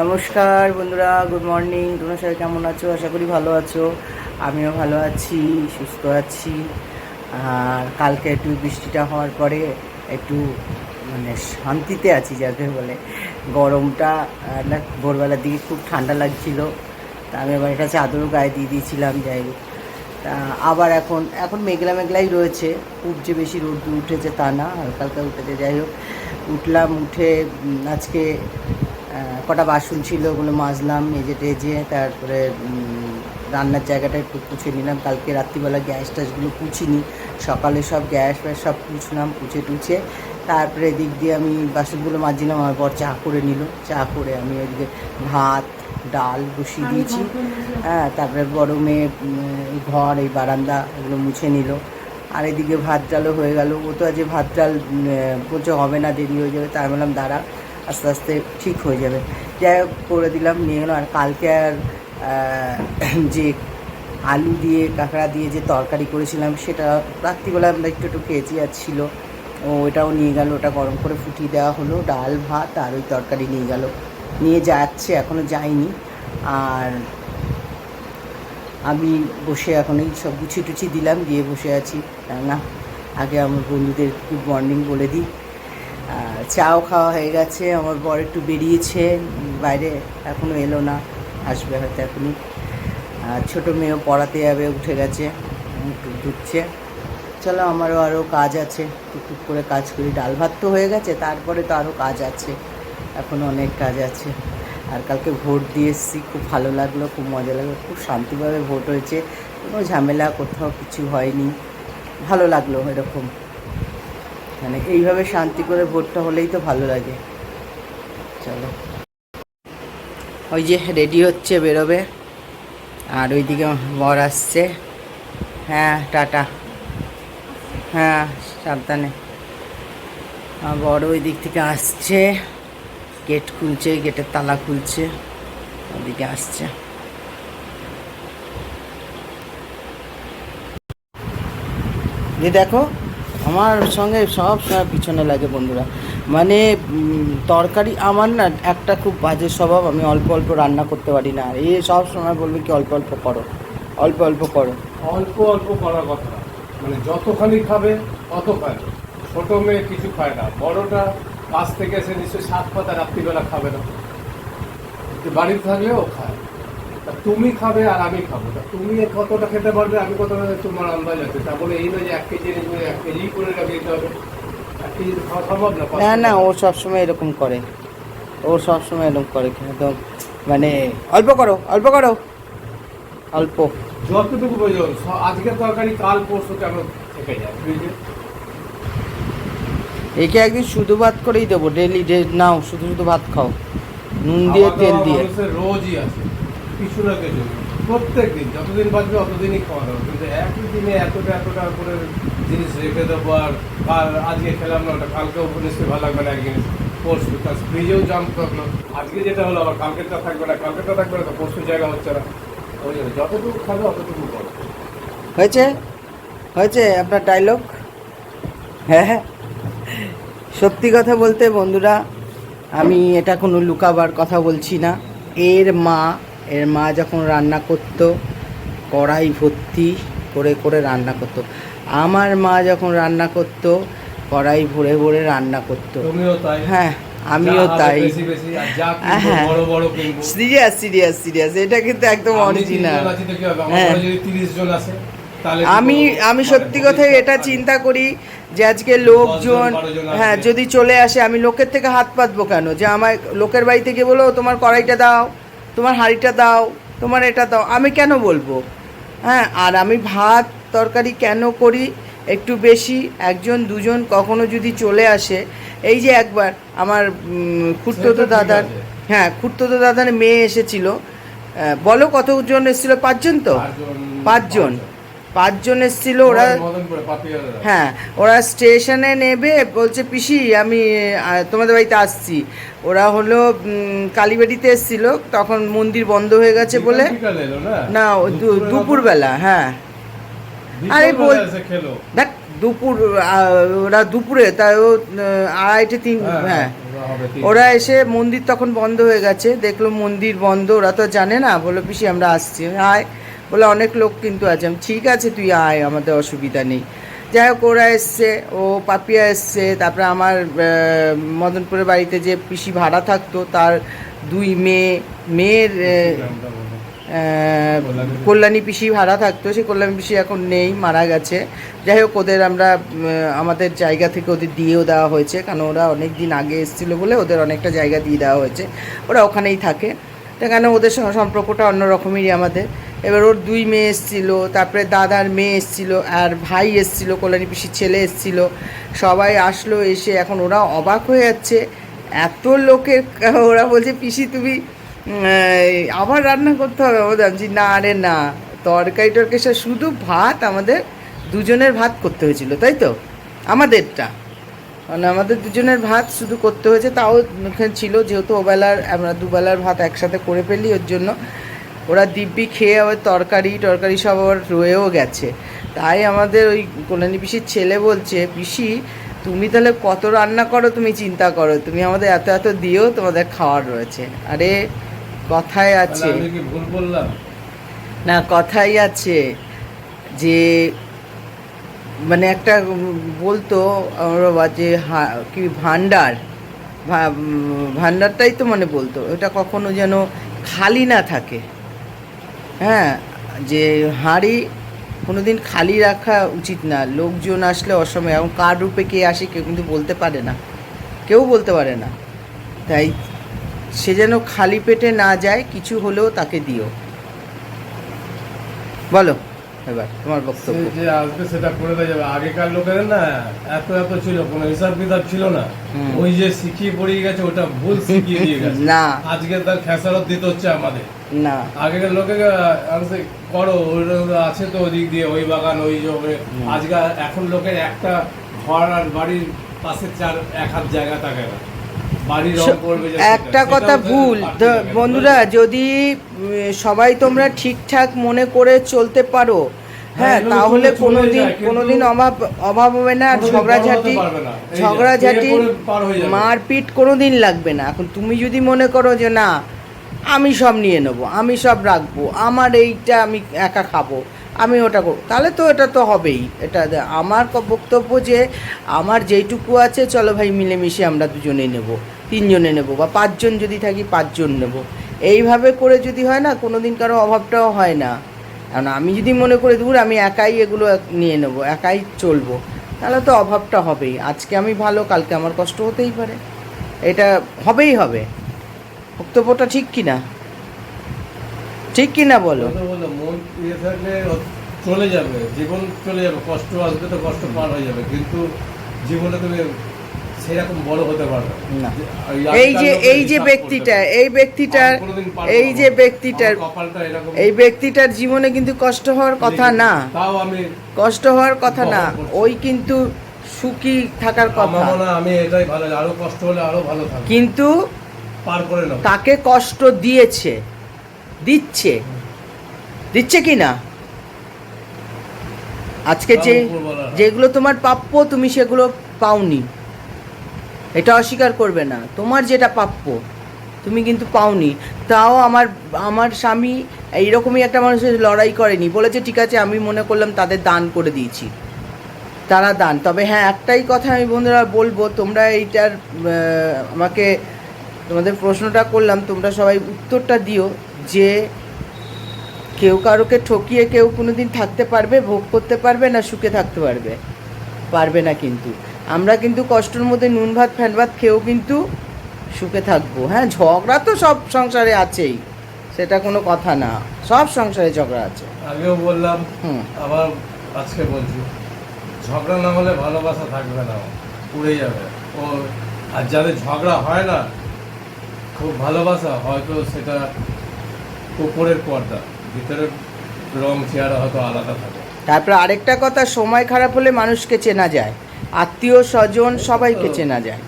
নমস্কার বন্ধুরা good morning তোমরা সবাই কেমন আছো? আশা করি ভালো আছো। আমিও ভালো আছি, সুস্থ আছি। আর কালকে একটু বৃষ্টিটা হওয়ার পরে একটু মানে শান্তিতে আছি, যাকে বলে। গরমটা না, ভোরবেলার দিকে খুব ঠান্ডা লাগছিল। তা আমি আবার একটা চাদরও গায়ে দিয়ে দিয়েছিলাম, যাই হোক। তা আবার এখন এখন মেঘলা মেঘলাই রয়েছে। খুব যে বেশি রোদ উঠেছে তা না, হালকা হালকা উঠেছে, যাই হোক। উঠলাম, উঠে আজকে কটা বাসন ছিল ওগুলো মাজলাম মেজে টেজে তারপরে রান্নার জায়গাটা একটু পুছে নিলাম। কালকে রাত্রিবেলা গ্যাস ট্যাসগুলো পুছিনি। সকালে সব গ্যাস ফ্যাস সব পুছলাম পুছে টুছে। তারপরে এদিক দিয়ে আমি বাসনগুলো মাজছিলাম আমার পর চা করে নিল। চা করে আমি ওইদিকে ভাত ডাল বসিয়ে দিয়েছি। হ্যাঁ তারপরে গরমে ঘর এই বারান্দা এগুলো মুছে নিল। আর এদিকে ভাত ডালও হয়ে গেল। ও তো আজ ভাত ডাল বলছে হবে না দেরি হয়ে যাবে। তাই বললাম দাঁড়া। আস্তে আস্তে ঠিক হয়ে যাবে। যাই হোক, করে দিলাম, নিয়ে গেলাম। আর কালকে আর যে আলু দিয়ে, কাঁকড়া দিয়ে যে তরকারি করেছিলাম, সেটা রাত্রিবেলা আমরা একটু একটু খেয়েছি, আর ছিল। ও, ওটাও নিয়ে গেল, ওটা গরম করে ফুটিয়ে দেওয়া হলো, ডাল, ভাত, আর ওই তরকারি নিয়ে গেল। নিয়ে যাচ্ছে এখনও যায়নি। আর আমি বসে এখন এই সব গুছি টুছি দিলাম দিয়ে বসে আছি। না আগে আমার বন্ধুদের গুড মর্নিং বলে দিই। চাও খাওয়া হয়ে গেছে, আমার বর একটু বেরিয়েছে, বাইরে এখনও এলো না, আসবে হয়তো এখনই। ছোটো মেয়েও পড়াতে যাবে, উঠে গেছে ঢুকছে চলো, আমারও আরও কাজ আছে, টুকটুক করে কাজ করি। ডাল ভাত তো হয়ে গেছে, তারপরে তো আরও কাজ আছে, এখন অনেক কাজ আছে। আর কালকে ভোট দিয়ে এসেছি, খুব ভালো লাগল, খুব মজা লাগল, খুব শান্তিভাবে ভোট হয়েছে, কোনো ঝামেলা কোথাও কিছু হয়নি, ভালো লাগল এরকম। মানে এইভাবে শান্তি করে ভোটটা হলেই তো ভালো লাগে। চলো। ওই যে রেডি হচ্ছে, বেরোবে। আর ওইদিকে বর আসছে। হ্যাঁ টাটা। হ্যাঁ সাবধানে। বড় ওই দিক থেকে আসছে। গেট খুলছে, গেটের তালা খুলছে। ওদিকে আসছে। দেখো আমার সঙ্গে সব সময় পিছনে লাগে বন্ধুরা। মানে তরকারি আমার না একটা খুব বাজে স্বভাব, আমি অল্প অল্প রান্না করতে পারি না। এ সব সময় বলবে কি অল্প অল্প করো, অল্প অল্প করো। অল্প অল্প করার কথা। মানে যতখানি খাবে, তত খায়। ছোট মেয়ে কিছু খায় না। বড়টা কাছ থেকে এসে নিশ্চয়ই সাত পাতা রাত্রিবেলা খাবে না। বাড়িতে থাকলেও খায়। তুমি খাবে আর আমি খাব। তা তুমি কতটা খেতে পারবে আমি কতটা তোমার আন্দাজ আছে? তা বলে এই নয় যে এক কেজি এক কেজি করে দিতে হবে। এক কেজি খাওয়া সম্ভব না না না ও সবসময় এরকম করে। ও সবসময় এরকম করে একদম মানে অল্প করো অল্প করো। অল্প। যতটুকু প্রয়োজন আজকের তরকারি কাল পরশু কেমন থেকে যায় একে একদিন শুধু ভাত করেই দেবো ডেলি ডে নাও শুধু শুধু ভাত খাও। নুন দিয়ে তেল দিয়ে। রোজই আছে। কিছু না কিছু প্রত্যেক দিন, যতদিন বাঁচবে অতদিনই খাওয়া দাওয়া কিন্তু একই দিনে এতটা এতটা করে জিনিস রেখে দেবো আর আজকে খেলাম না, ওটা কালকেও নিশ্চয়ই ভালো লাগবে না, এক পরশু। তার ফ্রিজেও জাম থাকল। আজকে যেটা হলো, আবার কালকেরটা থাকবে না, কালকেরটা থাকবে না, তো পরশু জায়গা হচ্ছে না। ওই জন্য যতটুকু খাবে অতটুকু করো। হয়েছে? হয়েছে আপনার ডায়লগ হ্যাঁ হ্যাঁ। সত্যি কথা বলতে বন্ধুরা, আমি এটা কোনো লুকাবার কথা বলছি না। এর মা এর মা যখন রান্না করতো কড়াই ভর্তি করে করে রান্না করতো। আমার মা যখন রান্না করতো কড়াই ভরে ভরে রান্না করতো। হ্যাঁ আমিও তাই। হ্যাঁ। সিরিয়াস সিরিয়াস সিরিয়াস এটা কিন্তু একদম অরিজিনাল হ্যাঁ। ঘরে যদি 30 জন আসে, তাহলে কি আমি আমি সত্যি কথাই এটা চিন্তা করি যে আজকে লোকজন। হ্যাঁ যদি চলে আসে আমি লোকের থেকে হাত পাতবো কেন? যে আমার লোকের বাড়ি থেকে বলো তোমার কড়াইটা দাও। তোমার হাঁড়িটা দাও তোমার এটা দাও আমি কেন বলব? হ্যাঁ আর আমি ভাত তরকারি কেন করি? একটু বেশি একজন দুজন কখনো যদি চলে আসে এই যে একবার আমার খুঁড়তো দাদার। হ্যাঁ খুঁড়তো দাদার মেয়ে এসেছিল। বলো কতজন এসেছিল? পাঁচজন তো? পাঁচজন, পাঁচজন এসেছিল ওরা হ্যাঁ ওরা স্টেশনে নেবে বলছে পিসি আমি তোমাদের বাড়িতে আসছি। ওরা হলো কালীবাড়িতে এসেছিল তখন মন্দির বন্ধ হয়ে গেছে বলে। না? দুপুরবেলা হ্যাঁ। আরে বল- দেখ দুপুর ওরা দুপুরে তাই ও আড়াইটে তিন হ্যাঁ, হ্যাঁ হ্যাঁ, ওরা এসে মন্দির তখন বন্ধ হয়ে গেছে দেখল মন্দির বন্ধ ওরা তো জানে না বলল পিসি আমরা আসছি। আয়। বলে অনেক লোক কিন্তু আছে। আমি, ঠিক আছে তুই আয় আমাদের অসুবিধা নেই। যাই হোক ওরা এসছে ও পাপিয়া এসছে তারপরে আমার মদনপুরের বাড়িতে যে পিসি ভাড়া থাকতো তার দুই মেয়ে মেয়ের কল্যাণী। পিসি ভাড়া থাকতো সেই কল্যাণী পিসি এখন নেই মারা গেছে। যাই হোক ওদের আমরা আমাদের জায়গা থেকে ওদের দিয়েও দেওয়া হয়েছে কারণ ওরা অনেক দিন আগে এসেছিল বলে ওদের অনেকটা জায়গা দিয়ে দেওয়া হয়েছে। ওরা ওখানেই থাকে। তো কেন ওদের সম্পর্কটা অন্য রকমেরই আমাদের। এবার ওর দুই মেয়ে এসেছিল, তারপরে দাদার মেয়ে এসেছিল আর ভাই এসেছিল, কল্যাণী পিসির ছেলে এসেছিল। সবাই আসলো, এসে এখন ওরা অবাক হয়ে যাচ্ছে। এত লোকের, ওরা বলছে, পিসি, তুমি আবার রান্না করতে হবে? আমাদের আমি না, আরে না। তরকারি টরকারি শুধু ভাত, আমাদের দুজনের ভাত করতে হয়েছিল, তাই তো? আমাদেরটা। মানে আমাদের দুজনের ভাত শুধু করতে হয়েছে, তাও ছিল, যেহেতু ওবেলার, আমরা দুবেলার ভাত একসাথে করে ফেলি, ওর জন্য। ওরা দিব্যি খেয়ে আবার তরকারি টরকারি সব আবার রয়েও গেছে। তাই আমাদের ওই কল্যাণী পিসির ছেলে বলছে পিসি তুমি তাহলে কত রান্না করো তুমি চিন্তা করো। তুমি আমাদের এত এত দিও তোমাদের খাওয়ার রয়েছে। আরে কথায় আছে। ভুল বললাম? না কথাই আছে যে মানে একটা বলতো আমার বাবা যে হা- কি ভান্ডার ভান্ডারটাই তো মানে বলতো। ওটা কখনো যেন খালি না থাকে। হ্যাঁ যে হাঁড়ি কোনোদিন খালি রাখা উচিত না। লোকজন আসলে অসময়ে এবং কার রূপে কে আসে কেউ কিন্তু বলতে পারে না। কেউ বলতে পারে না। তাই সে যেন খালি পেটে না যায় কিছু হলেও তাকে দিও। বলো এবার তোমার বক্তব্য। যে আসবে সেটা করে দেওয়া যাবে। আগেকার লোকেদের না এত এত ছিল কোনো হিসাব কিতাব ছিল না। ওই যে শিখিয়ে পড়িয়ে গেছে ওটা ভুল শিখিয়ে দিয়ে গেছে। না। আজকে তার খেসারত দিতে হচ্ছে আমাদের। না। আগেকার লোকে করো আছে তো ওদিক দিয়ে ওই বাগান ওই জমি আজকে এখন লোকের একটা ঘর আর বাড়ির পাশে চার এক হাত জায়গা থাকে না। একটা কথা ভুল? বন্ধুরা যদি সবাই তোমরা ঠিকঠাক মনে করে চলতে পারো হ্যাঁ তাহলে চলে- চলে কোনোদিন কোনোদিন অভাব অভাব হবে না আর ঝগড়াঝাটি ঝগড়াঝাটি হয়ে। মারপিট কোনোদিন লাগবে না। এখন তুমি যদি মনে করো যে না আমি সব নিয়ে নেব, আমি সব রাখব, আমার এইটা আমি একা খাব, আমি ওটা করব। তাহলে তো এটা তো হবেই। এটা আমার বক্তব্য যে আমার যেইটুকু আছে, চলো ভাই মিলেমিশে আমরা দুজনে নেব, তিনজনে নেব, বা পাঁচজন যদি থাকি পাঁচজন নেব। এইভাবে করে যদি হয় না কোনো দিন কারও অভাবটাও হয় না। কারণ আমি যদি মনে করি দূর আমি একাই এগুলো নিয়ে নেব, একাই চলবো, তাহলে তো অভাবটা হবেই। আজকে আমি ভালো, কালকে আমার কষ্ট হতেই পারে। এটা হবেই হবে। বক্তব্যটা ঠিক কি না ঠিক কি না বলো মন ইয়ে থাকলে চলে যাবে জীবন চলে যাবে কষ্ট আসবে তো কষ্ট পার হয়ে যাবে কিন্তু জীবনে তুমি সেরকম বড় হতে পারবে না। এই যে এই যে ব্যক্তিটা এই ব্যক্তিটার এই যে ব্যক্তিটার এই ব্যক্তিটার জীবনে কিন্তু কষ্ট হওয়ার কথা না। তাও আমি কষ্ট হওয়ার কথা না। ওই কিন্তু সুখী থাকার কথা। আমি এটাই ভালো আরও কষ্ট হলে আরও ভালো কিন্তু পার করে নেব তাকে কষ্ট দিয়েছে? দিচ্ছে। দিচ্ছে কি না? আজকে যে যেগুলো তোমার প্রাপ্য তুমি সেগুলো পাওনি। এটা অস্বীকার করবে না। তোমার যেটা প্রাপ্য তুমি কিন্তু পাওনি। তাও আমার আমার স্বামী এইরকমই একটা মানুষের লড়াই করেনি। বলেছে ঠিক আছে আমি মনে করলাম তাদের দান করে দিয়েছি। তারা দান। তবে হ্যাঁ একটাই কথা আমি বন্ধুরা বলব তোমরা এইটার আমাকে তোমাদের প্রশ্নটা করলাম তোমরা সবাই উত্তরটা দিও যে কেউ কারোকে ঠকিয়ে কেউ কোনোদিন থাকতে পারবে ভোগ করতে পারবে না সুখে থাকতে পারবে পারবে না কিন্তু। আমরা কিন্তু কষ্টের মধ্যে নুন ভাত ফ্যান ভাত খেয়েও কিন্তু সুখে থাকব। হ্যাঁ ঝগড়া তো সব সংসারে আছেই সেটা কোনো কথা না। সব সংসারে ঝগড়া আছে। আগেও বললাম হুম। আবার আজকে বলছি ঝগড়া না হলে ভালোবাসা থাকবে না উড়ে যাবে। ও আর যাদের ঝগড়া হয় না খুব ভালোবাসা হয়তো সেটা উপরের পর্দা ভিতরের রং চেহারা হয়তো আলাদা থাকে। তারপরে আরেকটা কথা সময় খারাপ হলে মানুষকে চেনা যায়। আত্মীয় স্বজন সবাইকে চেনা যায়।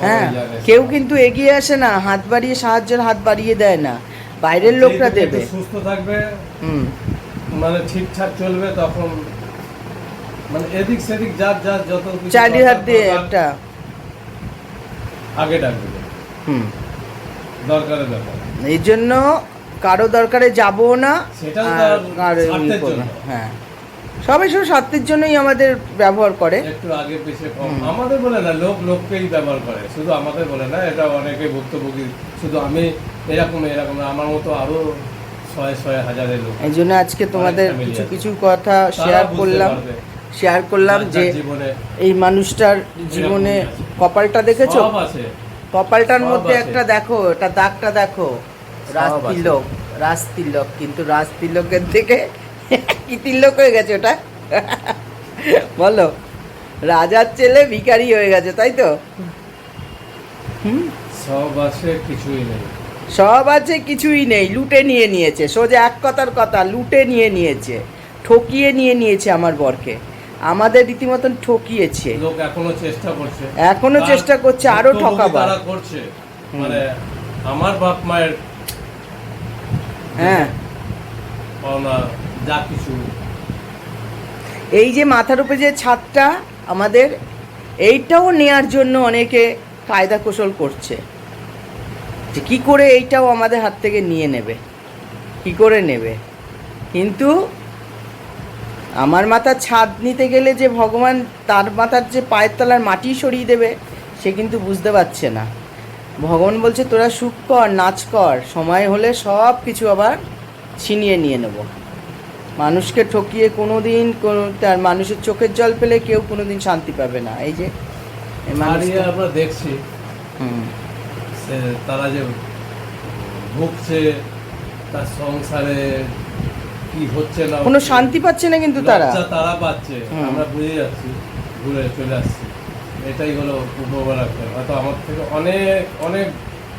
হ্যাঁ কেউ কিন্তু এগিয়ে আসে না হাত বাড়িয়ে সাহায্যের হাত বাড়িয়ে দেয় না। বাইরের লোকরা দেবে। সুস্থ থাকবে হুম। মানে ঠিকঠাক চলবে তখন মানে এদিক সেদিক যার যার যত চারি হাত দিয়ে একটা আগে ডাক দেবে হুম দরকারের ব্যাপার। এই জন্য কারও দরকারে যাব না আর কারও ই স্বার্থের করব না। জন্য। হ্যাঁ। সবাই শুধু স্বার্থের জন্যই আমাদের ব্যবহার করে। একটু আগে পিছিয়ে কম আমাদের বলে না লোক লোককেই ব্যবহার করে। শুধু আমাদের বলে না এটা অনেকে ভুক্তভোগী শুধু আমি এরকম এরকম আমার মতো আরও এই জন্য আজকে তোমাদের কিছু কিছু কথা শেয়ার করলাম। শেয়ার করলাম যে এই মানুষটার জীবনে কপালটা দেখেছ? কপালটার মধ্যে একটা দেখো এটা দাগটা দেখো। রাজ সব আছে। তিলক রাজ তিলক কিন্তু রাজ তিলকের থেকে কি তিলক হয়ে গেছে ওটা? বলো রাজার ছেলে ভিখারি হয়ে গেছে তাই তো? হুম? সব আছে কিছুই নেই। সব আছে কিছুই নেই লুটে নিয়ে নিয়েছে। সোজা এক কথার কথা লুটে নিয়ে নিয়েছে ঠকিয়ে নিয়ে নিয়েছে আমার বরকে। আমাদের রীতিমতন ঠকিয়েছে। লোক এখনও চেষ্টা করছে। এখনও চেষ্টা করছে আরও ঠকাবার। তারা করছে। মানে আমার বাপ মায়ের হ্যাঁ। পাওনা যা কিছু। এই যে মাথার উপরে যে ছাদটা আমাদের এইটাও নেয়ার জন্য অনেকে কায়দা কৌশল করছে। যে কী করে এইটাও আমাদের হাত থেকে নিয়ে নেবে কি করে নেবে? কিন্তু আমার মাথার ছাদ নিতে গেলে যে ভগবান তার মাথার যে পায়ের তলার মাটি সরিয়ে দেবে সে কিন্তু বুঝতে পারছে না। ভগবান বলছে তোরা সুখ কর নাচ কর সময় হলে সব কিছু আবার ছিনিয়ে নিয়ে নেব। মানুষকে ঠকিয়ে কোনো দিন কোনো তার মানুষের চোখের জল পেলে কেউ কোনো দিন শান্তি পাবে না। এই যে এই আমরা দেখছি হুম। তারা যে ভুগছে তার সংসারে কি হচ্ছে না কোনো শান্তি পাচ্ছে না কিন্তু তারা। তারা পাচ্ছে। আমরা বুঝে যাচ্ছি ঘুরে চলে আসছি। এটাই হলো উপরবেলা হয়তো আমার থেকে অনেক অনেক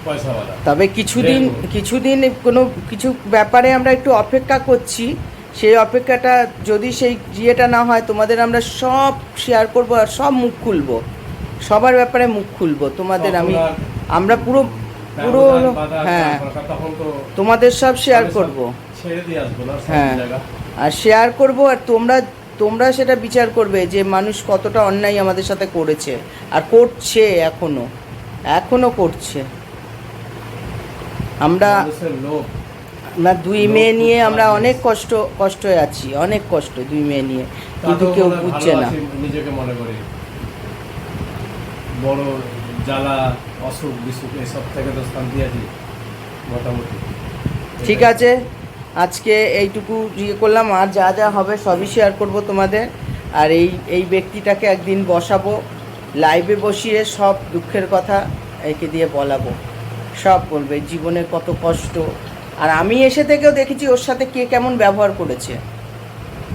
পয়সাওয়ালা তবে কিছুদিন। কিছুদিন কোনো কিছু ব্যাপারে আমরা একটু অপেক্ষা করছি। সেই অপেক্ষাটা যদি সেই ইয়েটা না হয় তোমাদের আমরা সব শেয়ার করব আর সব মুখ খুলবো। সবার ব্যাপারে মুখ খুলবো। তোমাদের আমি আমরা পুরো পুরো হ্যাঁ। তখন তো তোমাদের সব শেয়ার করব। ছেড়ে দিয়ে আসব না হ্যাঁ। আর শেয়ার করব আর তোমরা তোমরা সেটা বিচার করবে যে মানুষ কতটা অন্যায় আমাদের সাথে করেছে আর করছে এখনও এখনও করছে। আমরা আমরা দুই মেয়ে নিয়ে আমরা অনেক। কষ্ট কষ্টে আছি অনেক কষ্ট দুই মেয়ে নিয়ে। কিন্তু কেউ বুঝছে না। নিজেকে মনে করি। বড় জ্বালা অসুখ বিসুখ এসব থেকে তো শান্তি আছি মোটামুটি। ঠিক আছে। আজকে এইটুকু ইয়ে করলাম, আর যা যা হবে সবই শেয়ার করব তোমাদের। আর এই এই ব্যক্তিটাকে একদিন বসাবো লাইভে বসিয়ে সব দুঃখের কথা একে দিয়ে বলাবো। সব বলবে জীবনের কত কষ্ট। আর আমি এসে থেকেও দেখেছি ওর সাথে কে কেমন ব্যবহার করেছে।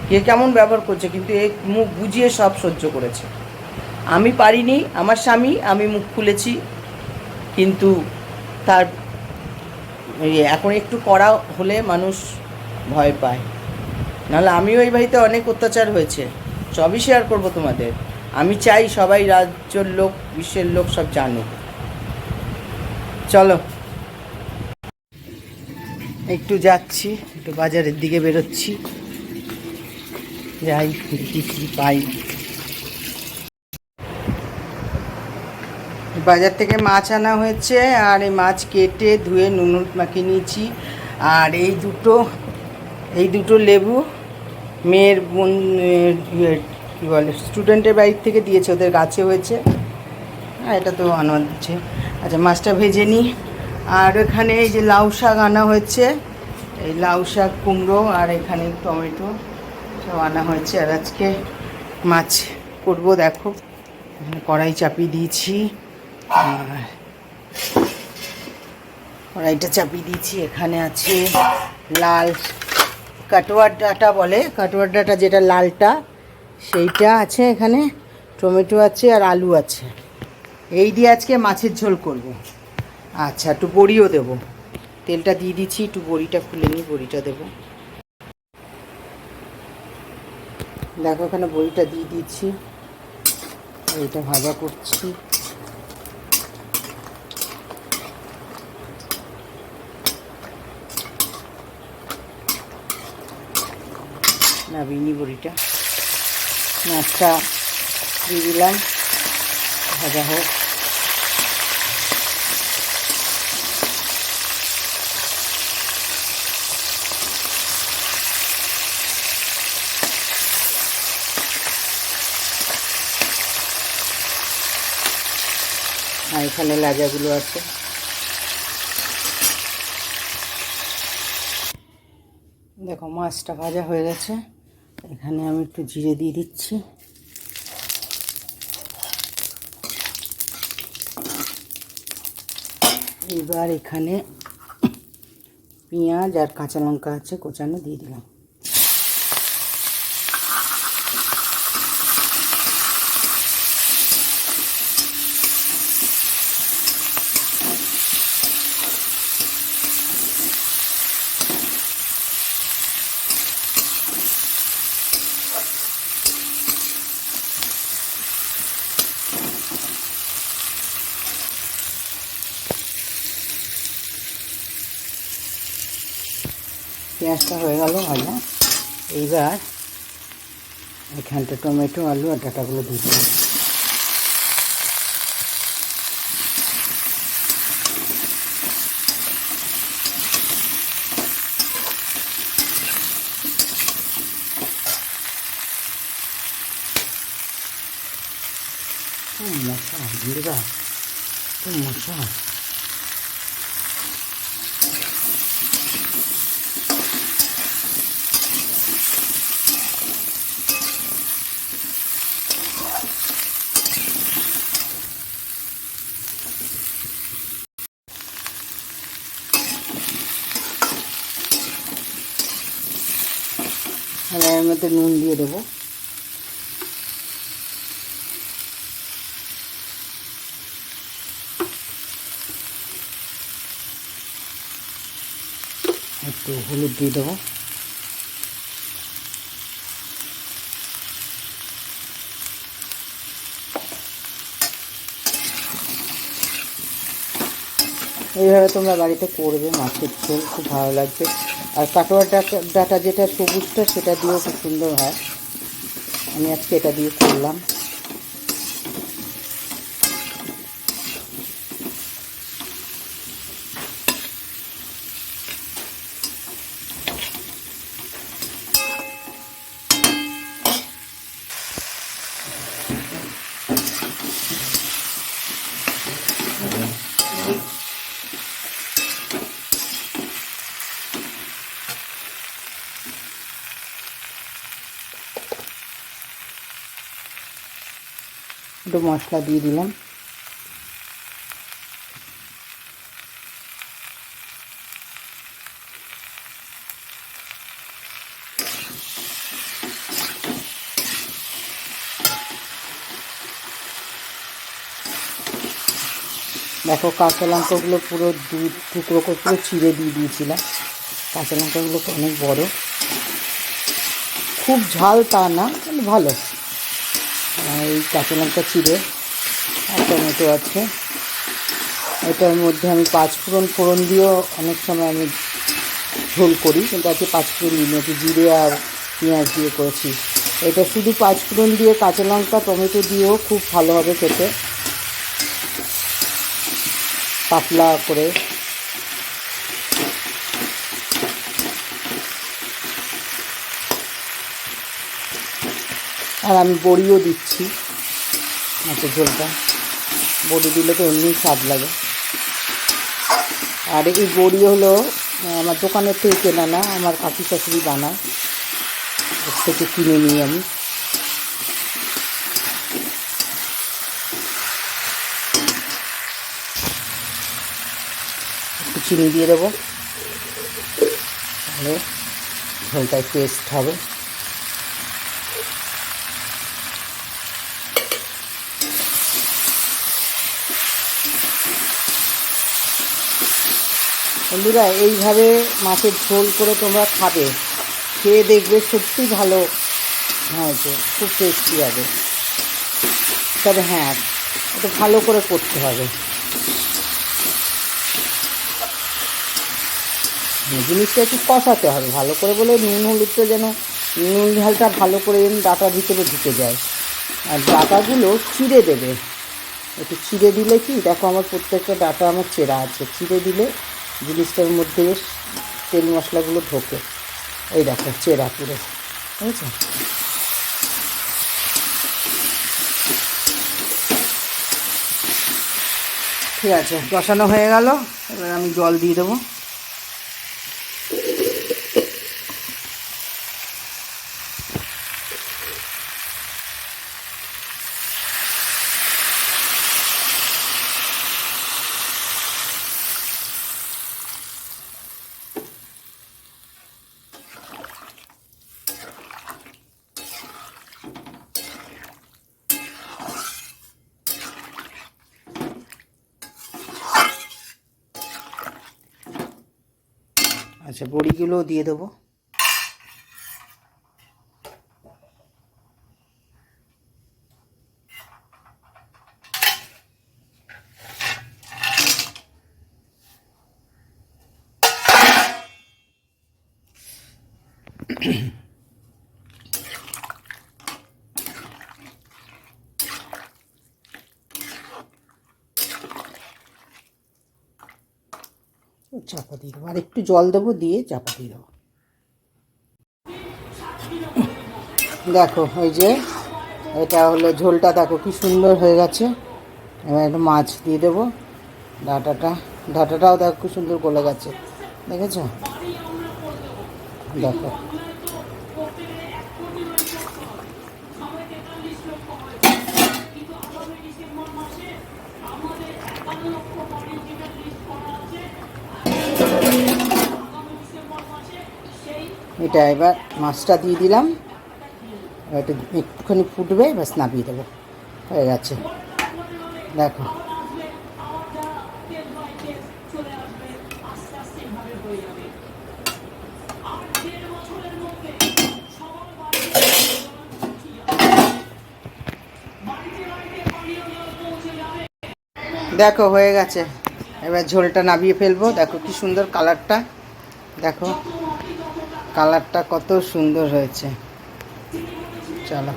কে কেমন ব্যবহার করছে, কিন্তু এ মুখ বুঝিয়ে সব সহ্য করেছে। আমি পারিনি, আমার স্বামী, আমি মুখ খুলেছি, কিন্তু তার এখন একটু করা হলে মানুষ ভয় পায়। নাহলে আমিও এই বাড়িতে অনেক অত্যাচার হয়েছে। সবই শেয়ার করব তোমাদের। আমি চাই সবাই রাজ্যের লোক, বিশ্বের লোক সব জানুক। চলো। একটু যাচ্ছি, একটু বাজারের দিকে বেরোচ্ছি। যাই কি পাই। বাজার থেকে মাছ আনা হয়েছে, আর এই মাছ কেটে ধুয়ে নুন মাখিয়ে নিয়েছি। আর এই দুটো এই দুটো লেবু মেয়ের বোন কী বলে স্টুডেন্টের বাড়ির থেকে দিয়েছে, ওদের গাছে হয়েছে। হ্যাঁ এটা তো আনা হচ্ছে। আচ্ছা মাছটা ভেজে নিই। আর এখানে এই যে লাউ শাক আনা হয়েছে, এই লাউ শাক, কুমড়ো, আর এখানে টমেটো সব আনা হয়েছে। আর আজকে মাছ করব, দেখো। কড়াই চাপিয়ে দিয়েছি। কড়াইটা চাপিয়ে দিয়েছি, এখানে আছে লাল কাটোয়ার ডাটা বলে। কাটোয়ার ডাটা যেটা লালটা, সেইটা আছে এখানে, টমেটো আছে আর আলু আছে। এই দিয়ে আজকে মাছের ঝোল করব। আচ্ছা একটু বড়িও দেবো। তেলটা দিয়ে দিচ্ছি, একটু বড়িটা খুলে নিই বড়িটা দেবো। দেখো এখানে বড়িটা দিয়ে দিচ্ছি। এইটা ভাজা করছি। নাবিনি বড়িটা। মাছটা দিয়ে দিলাম। ভাজা হোক। আর এখানে লাজাগুলো আছে। দেখো, মাছটা ভাজা হয়ে গেছে। এখানে আমি একটু জিরে দিয়ে দিচ্ছি। এবার এখানে পেঁয়াজ আর কাঁচা লঙ্কা আছে কোচানো দিয়ে দিলাম। পেঁয়াজটা হয়ে গেল ভাজা এইবার এখানটা টমেটো, আলু আর ডাটাগুলো দিয়ে দিলাম। মশা দুর্গা মশা? মধ্যে নুন দিয়ে দেবো। একটু হলুদ দিয়ে দেবো। এইভাবে তোমরা বাড়িতে করবে মাছের ঝোল, খুব ভালো লাগবে। আর কাটোয়া ডাটা ডাটা যেটা সবুজটা, সেটা দিয়েও খুব সুন্দর হয়। আমি আজকে এটা দিয়ে করলাম একটু মশলা দিয়ে দিলাম। দেখো, কাঁচা লঙ্কাগুলো পুরো দু টুকরো করে পুরো চিড়ে দিয়ে দিয়েছিলাম। কাঁচা লঙ্কাগুলো তো অনেক বড়। খুব ঝাল তা না ভালো। এই কাঁচা লঙ্কা চিড়ে আর টমেটো আছে। এটার মধ্যে আমি পাঁচ ফোড়ন ফোড়ন দিয়েও অনেক সময় আমি ঝোল করি, কিন্তু আজকে পাঁচ ফোড়ন দিই একটু জিরে আর পেঁয়াজ দিয়ে করেছি। এটা শুধু পাঁচ ফোড়ন দিয়ে কাঁচা লঙ্কা, টমেটো দিয়েও খুব ভালো হবে খেতে। পাতলা করে আর আমি বড়িও দিচ্ছি। মাছের ঝোলটা। বড়ি দিলে তো এমনি স্বাদ লাগে। আর এই বড়ি হলো আমার দোকানের থেকে কেনা না, আমার কাকি শাশুড়ি বানায়। ওর থেকে কিনে নিই আমি। একটু চিনি দিয়ে দেবো। তাহলে ঝোলটায় টেস্ট হবে। বন্ধুরা, এইভাবে মাছের ঝোল করে তোমরা খাবে। খেয়ে দেখবে সত্যি ভালো। হয়েছে খুব টেস্টি হবে। তবে হ্যাঁ একটু ভালো করে করতে হবে। জিনিসটা একটু কষাতে হবে। ভালো করে বলে নুন, হলুদটা যেন, নুন ঝালটা ভালো করে যেন ডাটার ভিতরে ঢুকে যায়। আর ডাটাগুলো চিড়ে দেবে। একটু চিড়ে দিলে কি, দেখো আমার প্রত্যেকটা ডাটা আমার চেরা আছে। চিড়ে দিলে জিনিসটার মধ্যে বেশ তেল মশলাগুলো ঢোকে। এই দেখো, চেরা পুরো। বুঝেছ? ঠিক আছে, কষানো হয়ে গেল। এবার আমি জল দিয়ে দেবো। আচ্ছা বড়িগুলোও দিয়ে দেবো। চাপা দিয়ে দেবো। আর একটু জল দেবো, দিয়ে চাপা দিয়ে দেবো। দেখো ওই যে এটা হলো ঝোলটা, দেখো কি সুন্দর হয়ে গেছে। এবার একটু মাছ দিয়ে দেবো, ডাটাটা। ডাটাটাও দেখো খুব সুন্দর গলে গেছে। দেখেছ? দেখো। এটা এবার মাছটা দিয়ে দিলাম। একটু, একটুখানি ফুটবে ব্যাস নামিয়ে দেবো। হয়ে গেছে। দেখো। দেখো, হয়ে গেছে। এবার ঝোলটা নামিয়ে ফেলব। দেখো কি সুন্দর কালারটা। দেখো। কালারটা কত সুন্দর হয়েছে। চলো।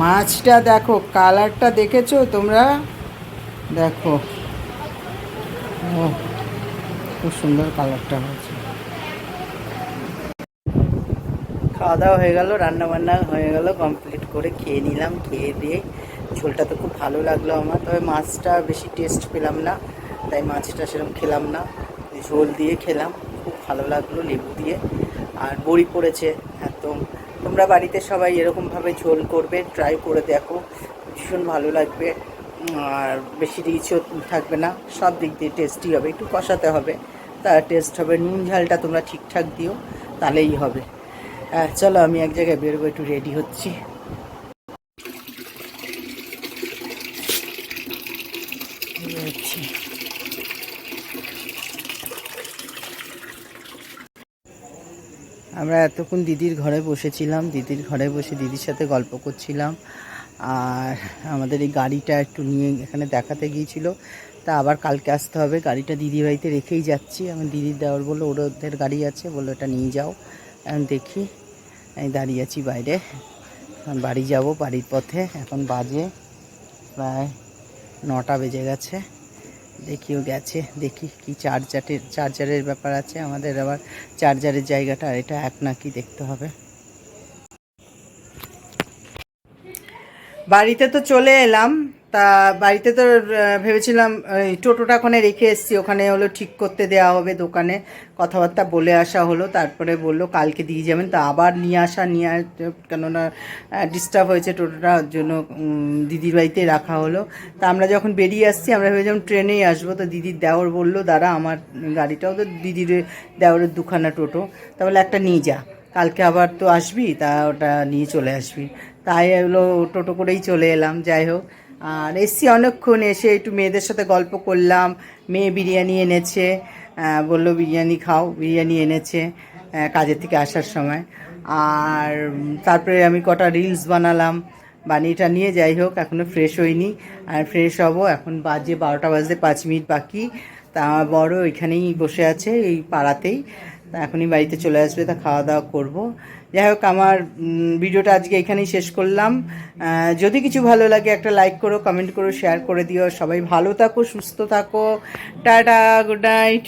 মাছটা দেখো, কালারটা দেখেছ তোমরা? দেখো। ও, খুব সুন্দর কালারটা হয়েছে। খাওয়া দাওয়া হয়ে গেল রান্না বান্না হয়ে গেল কমপ্লিট করে খেয়ে নিলাম, খেয়ে দিয়ে ঝোলটা তো খুব ভালো লাগল আমার, তবে মাছটা বেশি টেস্ট পেলাম না, তাই মাছটা সেরকম খেলাম না। ঝোল দিয়ে খেলাম। খুব ভালো লাগল লেবু দিয়ে। আর বড়ি পড়েছে একদম। তোমরা বাড়িতে সবাই এরকমভাবে ঝোল করবে ট্রাই করে দেখো। ভীষণ ভালো লাগবে। আর বেশি রিচও থাকবে না। সব দিক দিয়ে টেস্টি হবে। একটু কষাতে হবে। তা টেস্ট হবে। নুন ঝালটা তোমরা ঠিকঠাক দিও, তাহলেই হবে। চলো আমি এক জায়গায় বেরোবো, একটু রেডি হচ্ছি বেরোচ্ছি। আমরা এতক্ষণ দিদির ঘরে বসেছিলাম, দিদির ঘরে বসে দিদির সাথে গল্প করছিলাম। আর আমাদের এই গাড়িটা একটু নিয়ে এখানে দেখাতে গিয়েছিল। তা আবার কালকে আসতে হবে। গাড়িটা দিদি বাড়িতে রেখেই যাচ্ছি। আমি দিদির দেওয়ার বলল ওদের গাড়ি আছে। বলল, এটা নিয়ে যাও। এখন দেখি, আমি দাঁড়িয়ে আছি বাইরে। এখন বাড়ি যাব, বাড়ির পথে। এখন বাজে প্রায় নটা বেজে গেছে। দেখিও গেছে, দেখি কি চার্জারের চার্জারের ব্যাপার আছে আমাদের আবার চার্জারের জায়গাটা আর এটা এক নাকি দেখতে হবে। বাড়িতে তো চলে এলাম তা বাড়িতে তো ভেবেছিলাম ওই টোটোটা ওখানে রেখে এসেছি, ওখানে হলো ঠিক করতে দেওয়া হবে দোকানে। কথাবার্তা বলে আসা হলো, তারপরে বলল কালকে দিয়ে যাবেন, তা আবার নিয়ে আসা, নিয়ে কেননা ডিস্টার্ব হয়েছে টোটোটা জন্য দিদির বাড়িতে রাখা হলো। তা আমরা যখন বেরিয়ে আসছি, আমরা ভেবেছিলাম ট্রেনেই আসব, তো দিদির দেওর বলল, দাঁড়া, আমার গাড়িটাও তো দিদির দেওরের দুখানা টোটো। তাহলে একটা নিয়ে যা, কালকে আবার তো আসবি, তা ওটা নিয়ে চলে আসবি। তাই হলো টোটো করেই চলে এলাম, যাই হোক। আর এসছি অনেকক্ষণ এসে একটু মেয়েদের সাথে গল্প করলাম। মেয়ে বিরিয়ানি এনেছে বলল, বিরিয়ানি খাও। বিরিয়ানি এনেছে কাজের থেকে আসার সময়। আর তারপরে আমি কটা রিলস বানালাম। বানিয়েটা নিয়ে যাই হোক এখনও ফ্রেশ হইনি। আর ফ্রেশ হব এখন বাজে বারোটা বাজতে পাঁচ মিনিট বাকি। তা আমার বড় ওইখানেই বসে আছে, এই পাড়াতেই। তা এখনই বাড়িতে চলে আসবে, তা খাওয়া দাওয়া করব। যাই হোক আমার ভিডিওটা আজকে এখানেই শেষ করলাম। যদি কিছু ভালো লাগে, একটা লাইক করো, কমেন্ট করো, শেয়ার করে দিও। সবাই ভালো থাকো, সুস্থ থাকো। Tata, good night.